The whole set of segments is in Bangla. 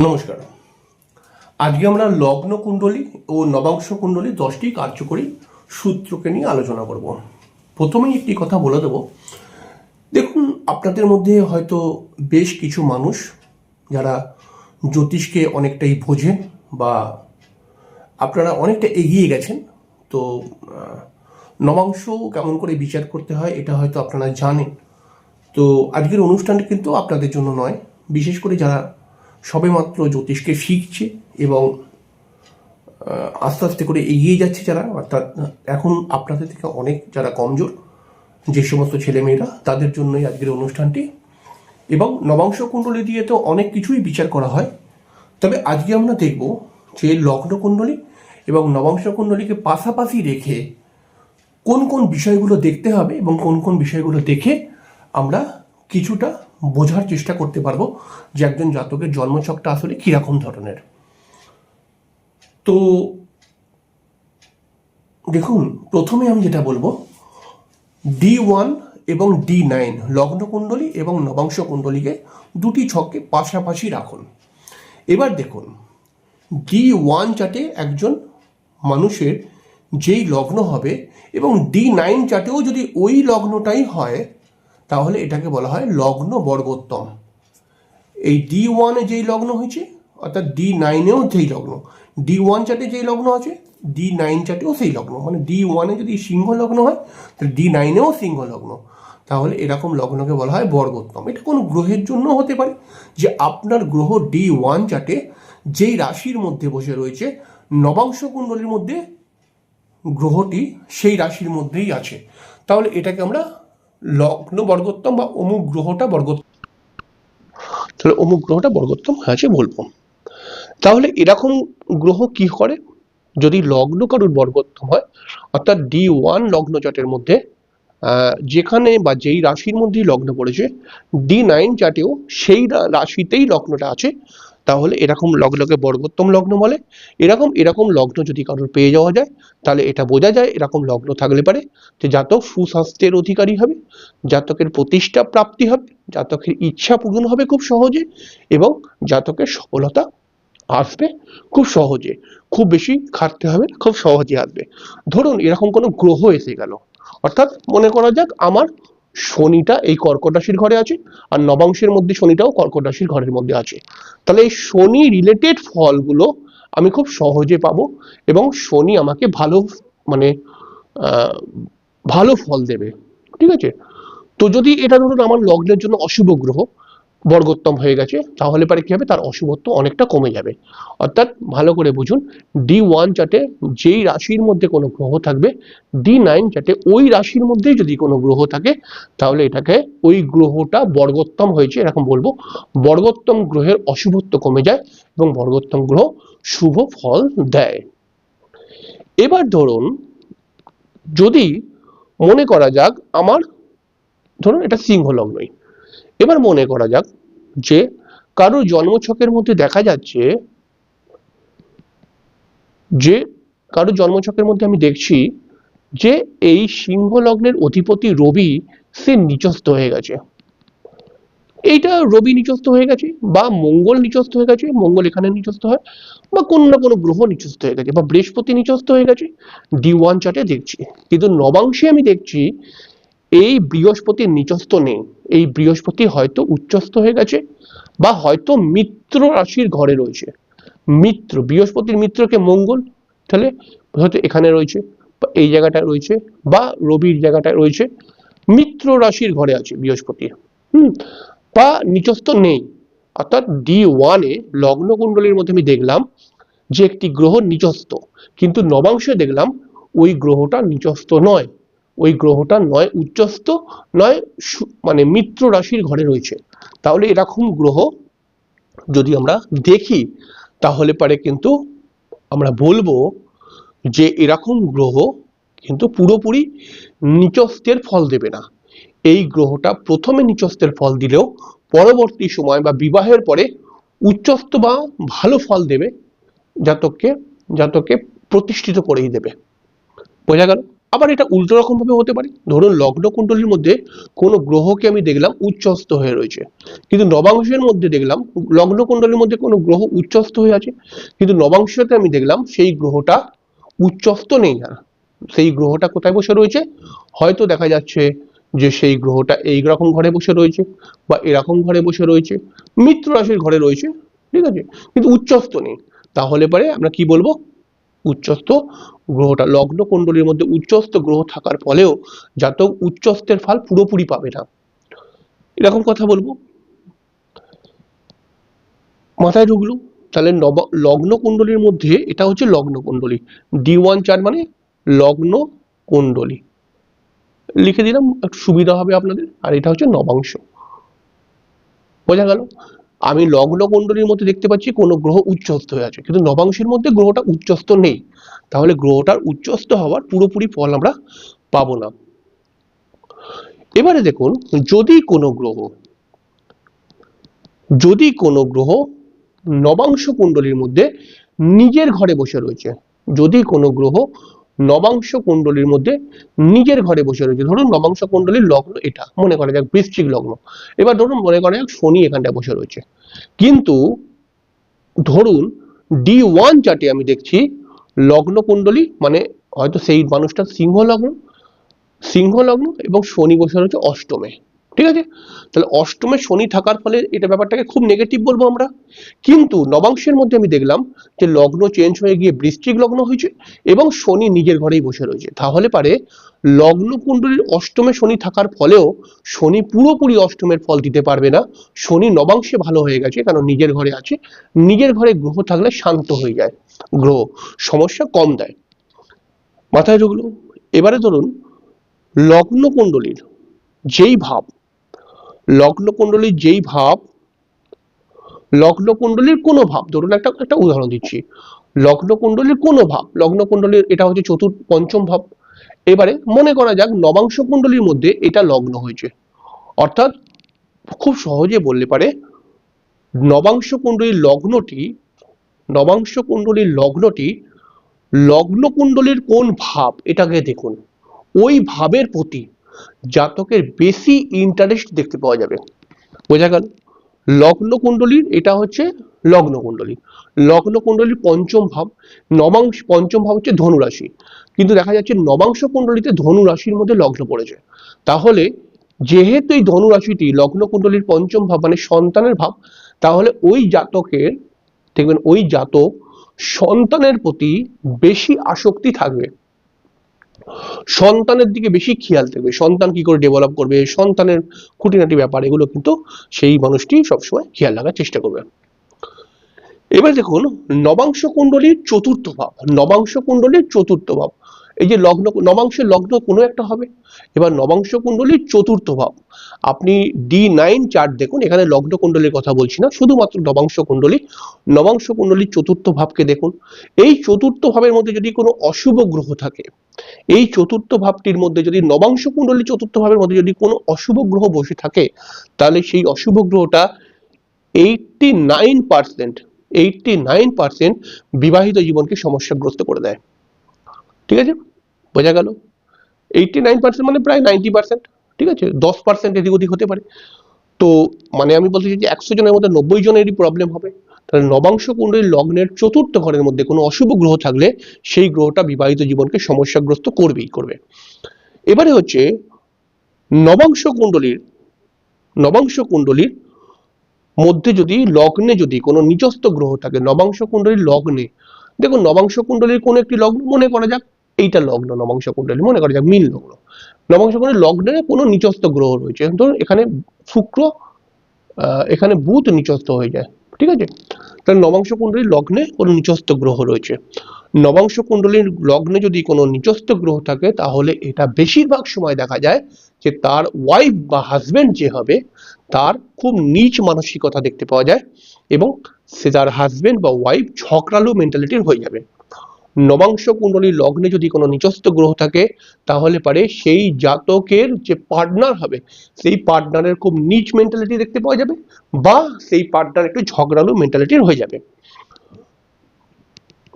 নমস্কার। আজকে আমরা লগ্ন কুণ্ডলী ও নবাংশ কুণ্ডলী দশটি কার্যকরী সূত্রকে নিয়ে আলোচনা করব। প্রথমেই একটি কথা বলে দেব। দেখুন, আপনাদের মধ্যে হয়তো বেশ কিছু মানুষ যারা জ্যোতিষকে অনেকটাই বোঝে বা আপনারা অনেকটা এগিয়ে গেছেন। তো নবাংশ কেমন করে বিচার করতে হয় এটা হয়তো আপনারা জানেন। তো, আজকের অনুষ্ঠানটি কিন্তু আপনাদের জন্য নয়। বিশেষ করে যারা সবেমাত্র জ্যোতিষকে শিখছে এবং আস্তে আস্তে করে এগিয়ে যাচ্ছে যারা, অর্থাৎ এখন আপনাদের থেকে অনেক যারা কমজোর, যে সমস্ত ছেলেমেয়েরা, তাদের জন্যই আজকের অনুষ্ঠানটি। এবং নবাংশ কুণ্ডলী দিয়ে তো অনেক কিছুই বিচার করা হয়। তবে আজকে আমরা দেখব যে লগ্ন কুণ্ডলী এবং নবাংশ কুণ্ডলীকে পাশাপাশি রেখে কোন কোন বিষয়গুলো দেখতে হবে এবং কোন কোন বিষয়গুলো দেখে আমরা কিছুটা বোঝার চেষ্টা করতে পারব যে একজন জাতকের জন্মছকটা আসলে কীরকম ধরনের। তো দেখুন, প্রথমে আমি যেটা বলব, ডি ওয়ান এবং ডি নাইন লগ্ন কুণ্ডলী এবং নবাংশ কুণ্ডলীকে দুটি ছককে পাশাপাশি রাখুন। এবার দেখুন, ডি ওয়ান চার্টে একজন মানুষের যেই লগ্ন হবে এবং ডি নাইন চার্টেও যদি ওই লগ্নটাই হয় তাহলে এটাকে বলা হয় লগ্ন বর্গোত্তম এই ডি ওয়ানে যেই লগ্ন হয়েছে, অর্থাৎ ডি নাইনেও যেই লগ্ন ডি ওয়ান চার্টে যেই লগ্ন আছে ডি নাইন চার্টেও সেই লগ্ন। মানে ডি ওয়ানে যদি সিংহ লগ্ন হয়, তাহলে ডি নাইনেও সিংহ লগ্ন। তাহলে এরকম লগ্নকে বলা হয় বর্গোত্তম। এটা কোনো গ্রহের জন্য হতে পারে, যে আপনার গ্রহ ডি ওয়ান চার্টে যেই রাশির মধ্যে বসে রয়েছে, নবাংশ কুণ্ডলীর মধ্যে গ্রহটি সেই রাশির মধ্যেই আছে। তাহলে এটাকে আমরা লগ্ন বর্গোত্তম বা অমুক গ্রহটা বর্গোত্তম? তাহলে অমুক গ্রহটা বর্গোত্তম আছে বলব। তাহলে এরকম গ্রহ কি করে? যদি লগ্ন কারুর বর্গোত্তম হয়, অর্থাৎ ডি ওয়ান লগ্ন চার্টের মধ্যে যেখানে বা যেই রাশির মধ্যেই লগ্ন পড়েছে, ডি নাইন চার্টেও সেই রাশিতেই লগ্নটা আছে। তাহলে এরকম লগ্নকে বর্গোত্তম লগ্ন বলে। এরকম এরকম লগ্ন যদি কারোর পেয়ে যাওয়া যায়, তাহলে এটা বোঝা যায় এরকম লগ্ন থাকলে পারে যে জাতক সুস্বাস্থ্যের অধিকারী হবে, জাতকের প্রতিষ্ঠা প্রাপ্তি হবে, জাতকের ইচ্ছা পূরণ হবে খুব সহজে এবং জাতকের সফলতা আসবে খুব সহজে। খুব বেশি খাটতে হবে খুব সহজে আসবে। ধরুন এরকম কোনো গ্রহ এসে গেল, অর্থাৎ মনে করা যাক আমার শনিটা এই কর্কট রাশির ঘরে আছে, আর নবাংশের মধ্যে শনিটাও কর্কট রাশির ঘরের মধ্যে আছে। তাহলে এই শনি রিলেটেড ফলগুলো আমি খুব সহজে পাবো এবং শনি আমাকে ভালো মানে ভালো ফল দেবে। ঠিক আছে? তো যদি এটা ধরুন আমার লগ্নের জন্য অশুভ গ্রহ বর্গোত্তম হয়ে গেছে, তাহলে পরে কি হবে? তার অশুভত্ব অনেকটা কমে যাবে। অর্থাৎ ভালো করে বুঝুন ডি ওয়ান চার্টে যেই রাশির মধ্যে কোনো গ্রহ থাকবে ডি নাইন চার্টে ওই রাশির মধ্যেই যদি কোনো গ্রহ থাকে, তাহলে এটাকে ওই গ্রহটা বর্গোত্তম হয়েছে, এরকম বলব। বর্গোত্তম গ্রহের অশুভত্ব কমে যায় এবং বর্গোত্তম গ্রহ শুভ ফল দেয়। এবার ধরুন, যদি মনে করা যাক, আমার ধরুন এটা সিংহ লগ্নই এবার মনে করা যাক যে কারও জন্মছকের মধ্যে দেখা যাচ্ছে যে কারও জন্মছকের মধ্যে আমি দেখছি যে এই সিংহ লগ্নের অধিপতি রবি, সে নিচস্থ হয়ে গেছে। এইটা রবি নিচস্থ হয়ে গেছে বা মঙ্গল নিচস্থ হয়ে গেছে, মঙ্গল এখানে নিচস্থ হয় বা কোনো না কোনো গ্রহ নিচস্থ হয়ে গেছে বা বৃহস্পতি নিচস্থ হয়ে গেছে। ডি ওয়ান চার্টে দেখছি। কিন্তু নবাংশে আমি দেখছি এই বৃহস্পতির নিচস্থ নেই। এই বৃহস্পতি হয়তো উচ্চস্থ হয়ে গেছে বা হয়তো মিত্র রাশির ঘরে রয়েছে। মিত্র, বৃহস্পতির মিত্রকে মঙ্গল, তাহলে হয়তো এখানে রয়েছে এই জায়গাটায় রয়েছে বা রবির জায়গাটায় রয়েছে। মিত্র রাশির ঘরে আছে বৃহস্পতি। হুম বা নিচস্থ নেই। অর্থাৎ ডি ওয়ানে লগ্ন কুণ্ডলীর মধ্যে আমি দেখলাম যে একটি গ্রহ নিচস্থ। কিন্তু নবাংশে দেখলাম ওই গ্রহটা নিচস্থ নয়। ওই গ্রহটা নয় উচ্চস্থ, নয় মানে মিত্র রাশির ঘরে রয়েছে। তাহলে এরকম গ্রহ যদি আমরা দেখি, তাহলে পারে কিন্তু আমরা বলব যে এরকম গ্রহ কিন্তু পুরোপুরি নিচস্থের ফল দেবে না। এই গ্রহটা প্রথমে নিচস্থের ফল দিলেও পরবর্তী সময় বা বিবাহের পরে উচ্চস্থ বা ভালো ফল দেবে, জাতককে জাতককে প্রতিষ্ঠিত করেই দেবে। বোঝা গেল? আবার এটা উল্টো রকম ভাবে হতে পারে। ধরুন, লগ্ন কুণ্ডলীর মধ্যে কোনো গ্রহকে আমি দেখলাম উচ্চস্থ হয়ে রয়েছে। কিন্তু নবাংশের মধ্যে দেখলাম, লগ্ন কুণ্ডলীর মধ্যে কোনো গ্রহ উচ্চস্থ হয়ে আছে। কিন্তু নবাংশতে আমি দেখলাম, সেই গ্রহটা উচ্চস্থ নেই আর। সেই গ্রহটা কোথায় বসে রয়েছে? হয়তো দেখা যাচ্ছে যে সেই গ্রহটা এই রকম ঘরে বসে রয়েছে বা এরকম ঘরে বসে রয়েছে। মিত্র রাশির ঘরে রয়েছে, ঠিক আছে? কিন্তু উচ্চস্থ নেই। তাহলে পরে আমরা কি বলব? উচ্চস্থ গ্রহটা লগ্ন কুণ্ডলীর মধ্যে উচ্চস্থ গ্রহ থাকার ফলেও জাতক উচ্চস্থের ফল পুরোপুরি পাবে না। এরকম কথা বলব। মাথায় ঢুকলো, তাহলে নব লগ্ন কুণ্ডলীর মধ্যে এটা হচ্ছে লগ্ন কুণ্ডলী ডি ওয়ান চার মানে লগ্ন কুণ্ডলী লিখে দিলাম, একটু সুবিধা হবে আপনাদের, আর এটা হচ্ছে নবাংশ। বোঝা গেল? আমি লগ্ন কুণ্ডলীর মধ্যে দেখতে পাচ্ছি কোনো গ্রহ উচ্চস্থ হয়ে আছে। কিন্তু নবাংশের মধ্যে গ্রহটা উচ্চস্থ নেই। তাহলে গ্রহটার উচ্চস্থ হওয়ার পুরোপুরি ফল আমরা পাবো না। এবারে দেখুন, যদি কোনো গ্রহ, যদি কোনো গ্রহ নবাংশ কুণ্ডলীর মধ্যে নিজের ঘরে বসে রয়েছে, যদি কোনো গ্রহ নবাংশ কুণ্ডলীর মধ্যে নিজের ঘরে বসে রয়েছে। ধরুন নবাংশ কুণ্ডলীর লগ্ন এটা, মনে করা যাক বৃশ্চিক লগ্ন। এবার ধরুন মনে করা যাক শনি এখানটায় বসে রয়েছে। কিন্তু ধরুন ডি ওয়ান চার্টে আমি দেখছি লগ্ন কুণ্ডলী মানে হয়তো সেই মানুষটা সিংহ লগ্ন সিংহ লগ্ন এবং শনি বসে রয়েছে অষ্টমে। ঠিক আছে? তাহলে অষ্টমে শনি থাকার ফলে এটা ব্যাপারটাকে খুব নেগেটিভ বলব আমরা। কিন্তু নবাংশের মধ্যে আমি দেখলাম যে লগ্ন চেঞ্জ হয়ে গিয়ে বৃশ্চিক লগ্ন হয়েছে এবং শনি নিজের ঘরেই বসে রয়েছে। তাহলে পারে লগ্ন কুণ্ডলীর অষ্টমে শনি থাকার ফলেও শনি পুরোপুরি অষ্টমের ফল দিতে পারবে না। শনি নবাংশে ভালো হয়ে গেছে কারণ নিজের ঘরে আছে। নিজের ঘরে গ্রহ থাকলে শান্ত হয়ে যায়। গ্রহ সমস্যা কম দেয়। মাথায় ঢুকলো? এবারে ধরুন লগ্ন কুণ্ডলীর যেই ভাব লগ্ন কুণ্ডলীর যেই ভাব লগ্ন কুণ্ডলীর কোনো ভাব, ধরুন একটা একটা উদাহরণ দিচ্ছি। লগ্ন কুণ্ডলীর কোনো ভাব লগ্ন কুণ্ডলীর এটা হচ্ছে চতুর্থ পঞ্চম ভাব। এবারে মনে করা যাক, নবাংশ কুণ্ডলীর মধ্যে এটা লগ্ন হয়েছে। অর্থাৎ খুব সহজে বললে পারে, নবাংশ কুণ্ডলীর লগ্নটি, নবাংশ কুণ্ডলীর লগ্নটি লগ্ন কুণ্ডলীর কোন ভাব, এটাকে দেখুন। ওই ভাবের প্রতি জাতকের বেশি ইন্টারেস্ট দেখতে পাওয়া যাবে। বোঝা গেল? লগ্ন কুণ্ডলীর এটা হচ্ছে লগ্ন কুণ্ডলী লগ্ন কুণ্ডলীর পঞ্চম ভাব, নবাংশ, পঞ্চম ভাব হচ্ছে ধনু রাশি কিন্তু দেখা যাচ্ছে নবাংশ কুণ্ডলীতে ধনু রাশির মধ্যে লগ্ন পড়েছে। তাহলে যেহেতু এই ধনু রাশিটি লগ্ন কুণ্ডলীর পঞ্চম ভাব মানে সন্তানের ভাব, তাহলে ওই জাতকের, দেখবেন ওই জাতক সন্তানের প্রতি বেশি আসক্তি থাকবে। সন্তানের দিকে বেশি খেয়াল থাকবে। সন্তান কি করে ডেভেলপ করবে? সন্তানের খুঁটিনাটি ব্যাপার, এগুলো কিন্তু সেই মানুষটি সবসময় খেয়াল রাখার চেষ্টা করবে। এবার দেখুন, নবাংশ কুণ্ডলীর চতুর্থ ভাব। নবাংশ কুণ্ডলীর চতুর্থ ভাব। এই যে লগ্ন, নবাংশের লগ্ন কোনো একটা হবে। এবার নবাংশ কুণ্ডলীর চতুর্থ ভাব। আপনি ডি নাইন চার্ট দেখুন, এখানে লগ্ন কুণ্ডলীর কথা বলছি না, শুধুমাত্র নবাংশ কুণ্ডলী। নবাংশ কুণ্ডলীর চতুর্থ ভাবকে দেখুন। এই চতুর্থ ভাবের মধ্যে যদি কোনো অশুভ গ্রহ থাকে এই চতুর্থ ভাবটির মধ্যে যদি নবাংশ কুণ্ডলী চতুর্থ ভাবের মধ্যে যদি কোনো অশুভ গ্রহ বসে থাকে, তাহলে সেই অশুভ গ্রহটা eighty nine percent eighty nine percent বিবাহিত জীবনকে সমস্যাগ্রস্ত করে দেয়। ঠিক আছে? বোঝা গেল? এইটটি নাইন পার্সেন্ট মানে প্রায় নাইনটি পার্সেন্ট ঠিক আছে? দশ পার্সেন্ট এদিক ওদিক হতে পারে। তো মানে আমি বলতে চাই যে একশো জনের মধ্যে নব্বই জনেরই প্রবলেম হবে। তাহলে নবাংশ কুণ্ডলীর লগ্নের চতুর্থ ঘরের মধ্যে কোনো অশুভ গ্রহ থাকলে সেই গ্রহটা বিবাহিত জীবনকে সমস্যাগ্রস্ত করবেই করবে। এবারে হচ্ছে নবাংশ কুণ্ডলীর নবাংশ কুণ্ডলীর মধ্যে যদি লগ্নে যদি কোনো নিচস্থ গ্রহ থাকে, নবাংশ কুণ্ডলীর লগ্নে, দেখুন নবাংশ কুণ্ডলীর কোনো একটি লগ্ন মনে করা যাক, এইটা লগ্ন নবাংশ কুণ্ডলী মনে করা যাক মিল লগ্ন। নবাংশ কুণ্ডলীর লগ্নে কোনো নিচস্থ গ্রহ রয়েছে, ধরুন এখানে শুক্র এখানে বুধ নিচস্থ হয়ে যায়। ঠিক আছে? তাহলে নবাংশ কুণ্ডলীর লগ্নে কোনো নিচস্থ গ্রহ রয়েছে। নবাংশ কুণ্ডলীর লগ্নে যদি কোনো নিচস্থ গ্রহ থাকে, তাহলে এটা বেশিরভাগ সময় দেখা যায় যে তার ওয়াইফ বা হাজব্যান্ড যে হবে, তার খুব নিচ মানসিকতা দেখতে পাওয়া যায় এবং সে তার হাজব্যান্ড বা ওয়াইফ ঝগড়ালু মেন্টালিটির হয়ে যাবে। নবাংশ কুণ্ডলীর লগ্নে যদি কোনো নিচস্থ গ্রহ থাকে, তাহলে পারে সেই জাতকের যে পার্টনার হবে, সেই পার্টনারের খুব নিচ মেন্টালিটি দেখতে পাওয়া যাবে বা সেই পার্টনার একটু ঝগড়ালু মেন্টালিটির হয়ে যাবে।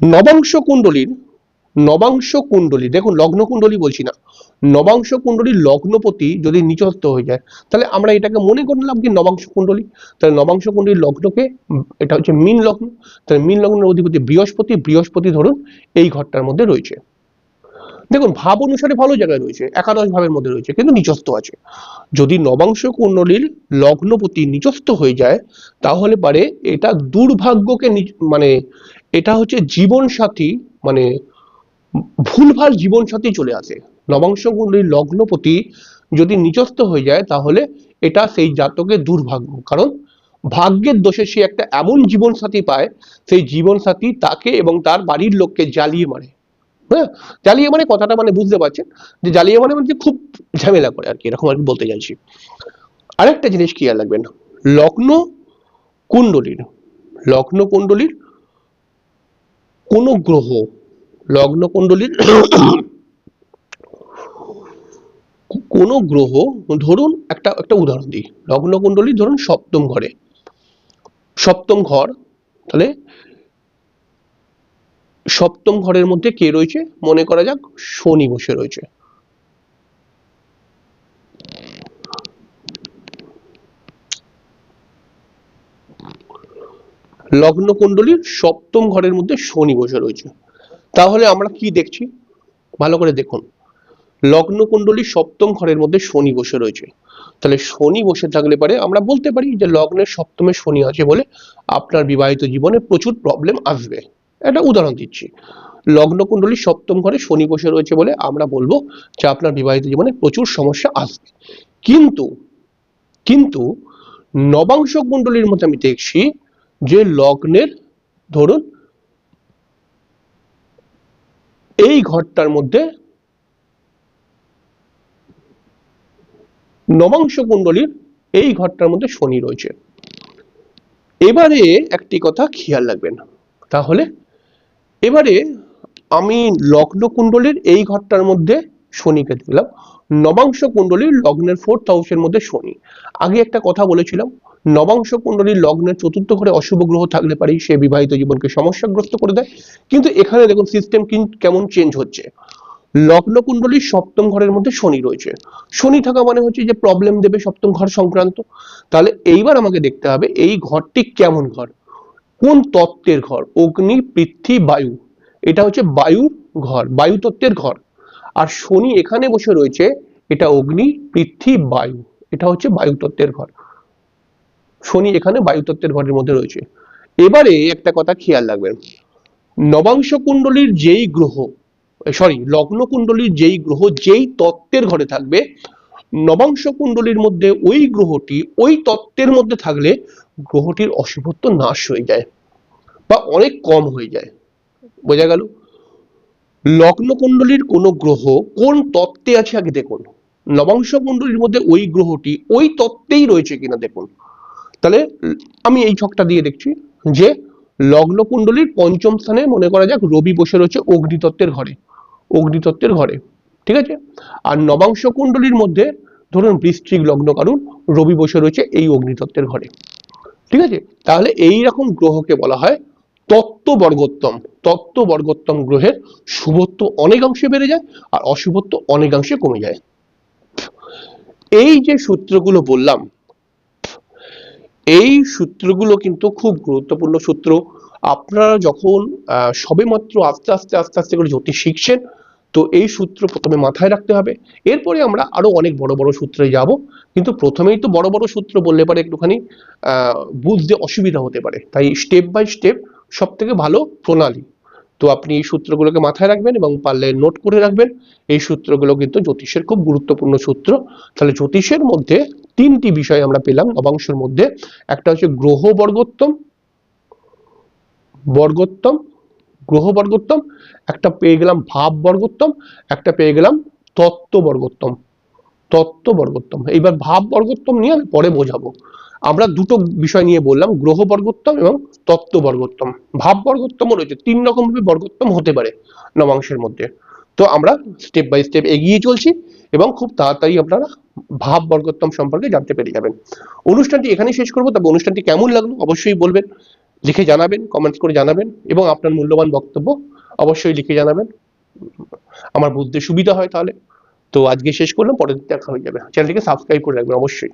নবাংশ কুণ্ডলীর নবাংশ কুণ্ডলী, দেখুন লগ্ন কুণ্ডলী বলছি না, নবাংশ কুণ্ডলীর লগ্নপতি যদি নিচস্থ হয়ে যায়, তাহলে আমরা এটাকে মনে করলাম কি নবাংশ কুণ্ডলী, তাহলে নবাংশ কুণ্ডলীর লগ্নকে, এটা হচ্ছে মিন লগ্ন, তাহলে মিন লগ্নের অধিপতি বৃহস্পতি বৃহস্পতি ধরুন এই ঘরটার মধ্যে রয়েছে। দেখুন ভাব অনুসারে ভালো জায়গায় রয়েছে, একাদশ ভাবের মধ্যে রয়েছে, কিন্তু নিচস্থ আছে। যদি নবাংশ কুণ্ডলীর লগ্নপতি নিচস্থ হয়ে যায়, তাহলে পারে এটা দুর্ভাগ্যকে মানে এটা হচ্ছে জীবন সাথী মানে ভুলভাল জীবন সাথী চলে আসে। নবাংশ কুণ্ডলীর লগ্নপতি যদি নিচস্থ হয়ে যায়, তাহলে এটা সেই জাতকের দুর্ভাগ্য। কারণ ভাগ্যের দোষে সে একটা এমন জীবন সাথী পায়, সেই জীবন সাথী তাকে এবং তার বাড়ির লোককে জ্বালিয়ে মারে। হ্যাঁ? জ্বালিয়ে মানে কথাটা মানে বুঝতে পারছেন? যে জ্বালিয়ে মানে মানে খুব ঝামেলা করে আর কি, এরকম আর কি বলতে চাইছি। আরেকটা জিনিস খেয়াল রাখবেন, লগ্ন কুণ্ডলীর লগ্ন কুণ্ডলীর কোন গ্রহ লগ্ন কুণ্ডলীর কোন গ্রহ, ধরুন একটা একটা উদাহরণ দিই। লগ্ন কুণ্ডলী ধরুন সপ্তম ঘরে। সপ্তম ঘর, তাহলে সপ্তম ঘরের মধ্যে কে রয়েছে? মনে করা যাক, শনি বসে রয়েছে। লগ্ন কুণ্ডলীর সপ্তম ঘরের মধ্যে শনি বসে রয়েছে। তাহলে আমরা কি দেখছি? ভালো করে দেখুন। লগ্ন কুণ্ডলীর সপ্তম ঘরের মধ্যে শনি বসে রয়েছে। তাহলে শনি বসে থাকলে পারে আমরা বলতে পারি যে লগ্নের সপ্তমে শনি আছে বলে আপনার বিবাহিত জীবনে প্রচুর প্রবলেম আসবে। একটা উদাহরণ দিচ্ছি। লগ্ন কুণ্ডলীর সপ্তম ঘরে শনি বসে রয়েছে বলে আমরা বলব যে আপনার বিবাহিত জীবনে প্রচুর সমস্যা আসবে। কিন্তু কিন্তু নবাংশ কুণ্ডলীর মধ্যে আমি দেখছি যে লগ্নের, ধরুন এই ঘরটার মধ্যে নবাংশ কুণ্ডলীর এই ঘরটার মধ্যে শনি রয়েছে। এবারে একটি কথা খেয়াল রাখবেন। তাহলে এবারে আমি লগ্ন কুণ্ডলীর এই ঘরটার মধ্যে শনিকে দেখলাম। নবাংশ কুণ্ডলীর লগ্নের ফোর্থ হাউসের মধ্যে শনি। আগে একটা কথা বলেছিলাম, নবাংশ কুণ্ডলীর লগ্নের চতুর্থ ঘরে অশুভ গ্রহ থাকলে পারেই সে বিবাহিত জীবনকে সমস্যাগ্রস্ত করে দেয়। কিন্তু এখানে দেখুন সিস্টেম কেমন চেঞ্জ হচ্ছে। লগ্ন কুণ্ডলীর সপ্তম ঘরের মধ্যে শনি রয়েছে। শনি থাকা মানে হচ্ছে যে প্রবলেম দেবে সপ্তম ঘর সংক্রান্ত। তাহলে এইবার আমাকে দেখতে হবে, এই ঘরটি কেমন ঘর? কোন তত্ত্বের ঘর? অগ্নি, পৃথ্বী, বায়ু। এটা হচ্ছে বায়ুর ঘর বায়ু তত্ত্বের ঘর। আর শনি এখানে বসে রয়েছে, এটা অগ্নি, পৃথ্বী, বায়ু। এটা হচ্ছে বায়ু তত্ত্বের ঘর। শনি এখানে বায়ু তত্ত্বের ঘরের মধ্যে রয়েছে। এবারে একটা কথা খেয়াল রাখবেন। নবাংশ কুণ্ডলীর যেই গ্রহ সরি লগ্ন কুণ্ডলীর যেই গ্রহ, যেই তত্ত্বের ঘরে থাকবে, নবাংশ কুণ্ডলীর মধ্যে ওই গ্রহটি, ওই তত্ত্বের মধ্যে থাকলে গ্রহটির অশুভত্ব নাশ হয়ে যায় বা অনেক কম হয়ে যায়। বোঝা গেল? লগ্ন কুণ্ডলীর কোন গ্রহ কোন তত্ত্বে আছে আগে দেখুন। নবাংশ কুণ্ডলীর মধ্যে ওই গ্রহটি ওই তত্ত্বেই রয়েছে কিনা দেখুন। তাহলে আমি এই ছকটা দিয়ে দেখছি যে লগ্ন কুণ্ডলীর পঞ্চম স্থানে মনে করা যাক রবি বসে রয়েছে অগ্নিতত্ত্বের ঘরে অগ্নিতত্ত্বের ঘরে, ঠিক আছে? আর নবাংশ কুণ্ডলীর মধ্যে ধরুন বৃষ্টিক লগ্ন কারণ রবি বসে রয়েছে এই অগ্নিতত্ত্বের ঘরে, ঠিক আছে? তাহলে এই রকম গ্রহকে বলা হয় তত্ত্ব বর্গোত্তম তত্ত্ব বর্গোত্তম গ্রহের শুভত্ব অনেকাংশে বেড়ে যায় আর অশুভত্ব অনেকাংশে কমে যায়। এই যে সূত্রগুলো বললাম এই সূত্রগুলো কিন্তু খুব গুরুত্বপূর্ণ সূত্র। আপনারা যখন আহ, সবেমাত্র আস্তে আস্তে আস্তে আস্তে করে জ্যোতিষ শিখছেন তো এই সূত্র প্রথমে মাথায় রাখতে হবে। এরপরে আমরা আরও অনেক বড় বড় সূত্রে যাব। কিন্তু প্রথমেই তো বড় বড় সূত্র বললে পারে একটুখানি বুঝতে অসুবিধা হতে পারে। তাই স্টেপ বাই স্টেপ সব থেকে ভালো প্রণালী। তো আপনি এই সূত্রগুলোকে মাথায় রাখবেন এবং পারলে নোট করে রাখবেন। এই সূত্রগুলো কিন্তু জ্যোতিষের খুব গুরুত্বপূর্ণ সূত্র। তাহলে জ্যোতিষের মধ্যে তিনটি বিষয় আমরা পেলাম, নবাংশের মধ্যে। একটা হচ্ছে গ্রহ বর্গোত্তম বর্গোত্তম গ্রহ বর্গোত্তম একটা পেয়ে গেলাম ভাব বর্গোত্তম একটা পেয়ে গেলাম তত্ত্ব বর্গোত্তম তত্ত্ব বর্গোত্তম এইবার ভাব বর্গোত্তম নিয়ে আমি পরে বোঝাবো। আমরা দুটো বিষয় নিয়ে বললাম, গ্রহ বর্গোত্তম এবং তত্ত্ব বর্গোত্তম। ভাব বর্গোত্তম রয়েছে, তিন রকম ভাবে বর্গোত্তম হতে পারে নবাংশের মধ্যে। তো আমরা স্টেপ বাই স্টেপ এগিয়ে চলছি এবং খুব তাড়াতাড়ি আপনারা ভাব বর্গোত্তম সম্পর্কে জানতে পেরে যাবেন। অনুষ্ঠানটি এখানেই শেষ করব। তবে অনুষ্ঠানটি কেমন লাগল অবশ্যই বলবেন, লিখে জানাবেন কমেন্টস করে জানাবেন এবং আপনার মূল্যবান বক্তব্য অবশ্যই লিখে জানাবেন। আমার বুঝতে সুবিধা হয় তাহলে। তো আজকে শেষ করলাম, পরের দিন দেখা হয়ে যাবে। চ্যানেলটিকে সাবস্ক্রাইব করে রাখবেন অবশ্যই।